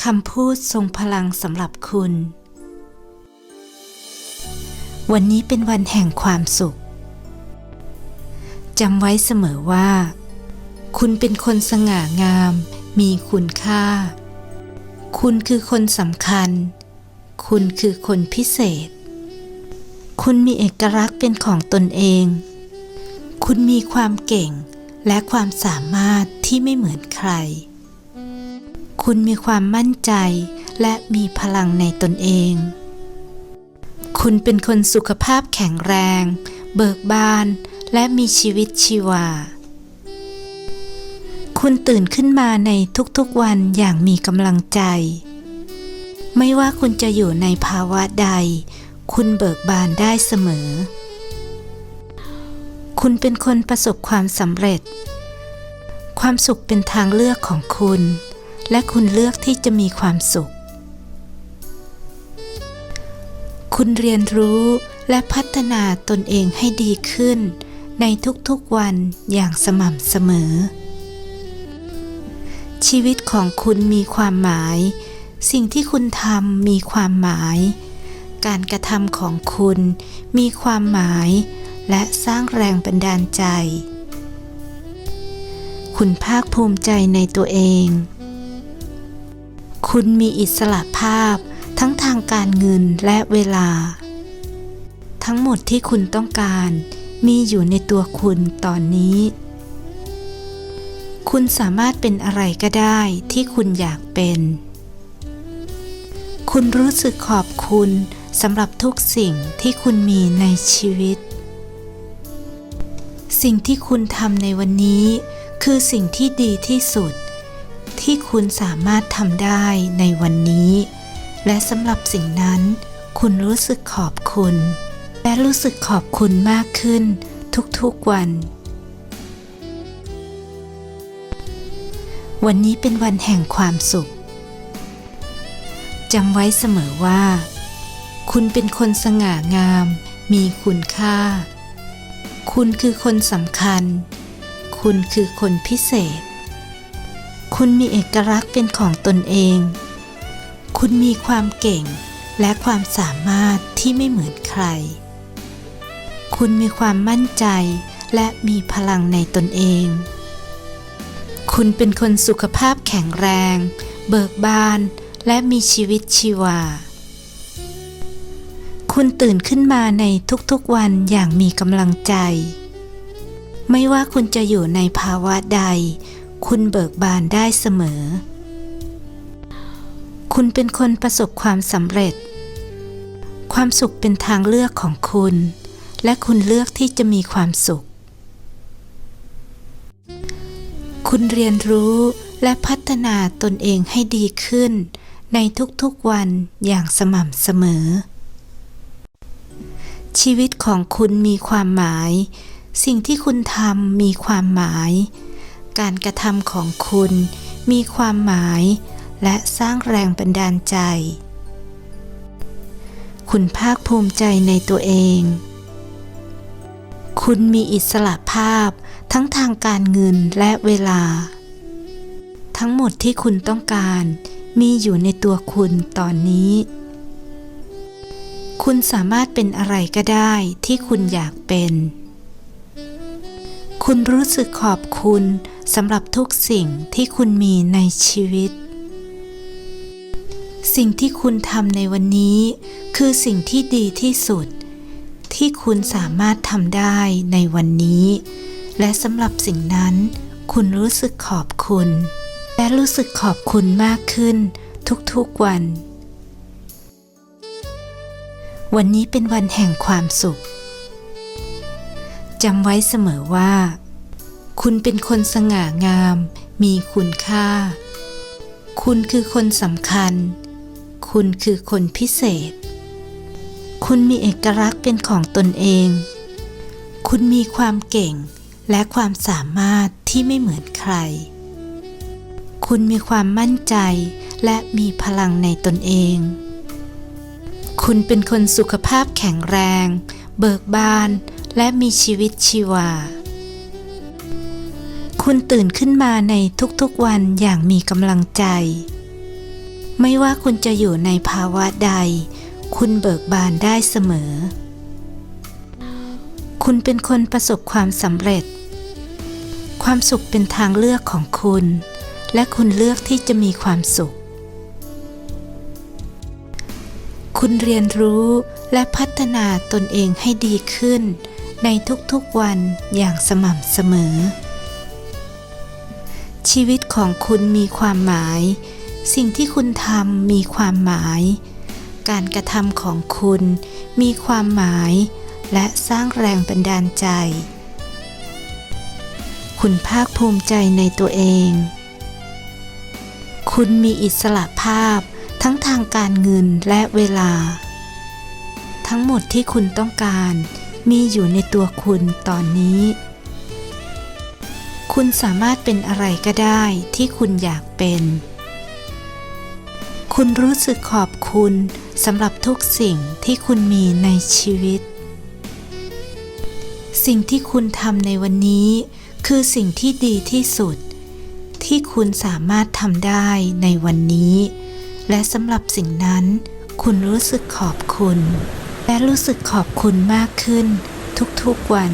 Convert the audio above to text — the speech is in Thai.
คำพูดทรงพลังสำหรับคุณ วันนี้เป็นวันแห่งความสุข จำไว้เสมอว่า คุณเป็นคนสง่างาม มีคุณค่า คุณคือคนสำคัญ คุณคือคนพิเศษ คุณมีเอกลักษณ์เป็นของตนเอง คุณมีความเก่งและความสามารถที่ไม่เหมือนใคร คุณมีความมั่นใจและมีพลังในตนเอง คุณเป็นคนสุขภาพแข็งแรง เบิกบาน และมีชีวิตชีวา คุณตื่นขึ้นมาในทุกๆวันอย่างมีกำลังใจ ไม่ว่าคุณจะอยู่ในภาวะใด คุณเบิกบานได้เสมอ คุณเป็นคนประสบความสำเร็จ ความสุขเป็นทางเลือกของคุณ และคุณเลือกที่จะมีความสุข คุณเรียนรู้และพัฒนาตนเองให้ดีขึ้น ในทุกๆวันอย่างสม่ำเสมอ ชีวิตของคุณมีความหมาย สิ่งที่คุณทำมีความหมาย การกระทำของคุณมีความหมาย และสร้างแรงบันดาลใจ คุณภาคภูมิใจในตัวเอง คุณมีอิสระภาพ ทั้งทางการเงินและเวลา ทั้งหมดที่คุณต้องการ มีอยู่ในตัวคุณตอนนี้ คุณสามารถเป็นอะไรก็ได้ที่คุณอยากเป็น คุณรู้สึกขอบคุณสำหรับทุกสิ่งที่คุณมีในชีวิต สิ่งที่คุณทำในวันนี้ คือสิ่งที่ดีที่สุด ที่คุณสามารถทำได้ในวันนี้ และสำหรับสิ่งนั้น คุณรู้สึกขอบคุณ และรู้สึกขอบคุณมากขึ้นทุกๆวัน วันนี้เป็นวันแห่งความสุขจำไว้เสมอว่า คุณเป็นคนสง่างาม มีคุณค่า คุณคือคนสำคัญ คุณคือคนพิเศษ คุณมีเอกลักษณ์เป็นของตนเอง คุณมีความเก่งและความสามารถที่ไม่เหมือนใคร คุณมีความมั่นใจและมีพลังในตนเอง คุณเป็นคนสุขภาพแข็งแรง เบิกบาน และมีชีวิตชีวา คุณตื่นขึ้นมาในทุกๆวันอย่างมีกำลังใจ ไม่ว่าคุณจะอยู่ในภาวะใด คุณเบิกบานได้เสมอ คุณเป็นคนประสบความสำเร็จ ความสุขเป็นทางเลือกของคุณ และคุณเลือกที่จะมีความสุข คุณเรียนรู้และพัฒนาตนเองให้ดีขึ้น ในทุกๆวันอย่างสม่ำเสมอ ชีวิตของคุณมีความหมาย สิ่งที่คุณทำมีความหมาย การกระทำของคุณมีความหมาย และสร้างแรงบันดาลใจ คุณภาคภูมิใจในตัวเอง คุณมีอิสระภาพทั้งทางการเงินและเวลา ทั้งหมดที่คุณต้องการมีอยู่ในตัวคุณตอนนี้ คุณสามารถเป็นอะไรก็ได้ที่คุณอยากเป็น คุณรู้สึกขอบคุณสำหรับทุกสิ่งที่คุณมีในชีวิต สิ่งที่คุณทำในวันนี้ คือสิ่งที่ดีที่สุด ที่คุณสามารถทำได้ในวันนี้ และสำหรับสิ่งนั้น คุณรู้สึกขอบคุณ และรู้สึกขอบคุณมากขึ้นทุกๆวัน วันนี้เป็นวันแห่งความสุขจำไว้เสมอว่า คุณเป็นคนสง่างาม มีคุณค่า คุณคือคนสำคัญ คุณคือคนพิเศษ คุณมีเอกลักษณ์เป็นของตนเอง คุณมีความเก่งและความสามารถที่ไม่เหมือนใคร คุณมีความมั่นใจและมีพลังในตนเอง คุณเป็นคนสุขภาพแข็งแรง เบิกบาน และมีชีวิตชีวา คุณตื่นขึ้นมาในทุกๆวันอย่างมีกำลังใจ ไม่ว่าคุณจะอยู่ในภาวะใด คุณเบิกบานได้เสมอ คุณเป็นคนประสบความสำเร็จ ความสุขเป็นทางเลือกของคุณ และคุณเลือกที่จะมีความสุข คุณเรียนรู้และพัฒนาตนเองให้ดีขึ้น ในทุกๆวันอย่างสม่ำเสมอ ชีวิตของคุณมีความหมาย สิ่งที่คุณทำมีความหมาย การกระทำของคุณมีความหมาย และสร้างแรงบันดาลใจ คุณภาคภูมิใจในตัวเอง คุณมีอิสระภาพทั้งทางการเงินและเวลา ทั้งหมดที่คุณต้องการมีอยู่ในตัวคุณตอนนี้ คุณสามารถเป็นอะไรก็ได้ที่คุณอยากเป็น คุณรู้สึกขอบคุณสำหรับทุกสิ่งที่คุณมีในชีวิต สิ่งที่คุณทำในวันนี้ คือสิ่งที่ดีที่สุด ที่คุณสามารถทำได้ในวันนี้ และสำหรับสิ่งนั้น คุณรู้สึกขอบคุณ และรู้สึกขอบคุณมากขึ้นทุกๆวัน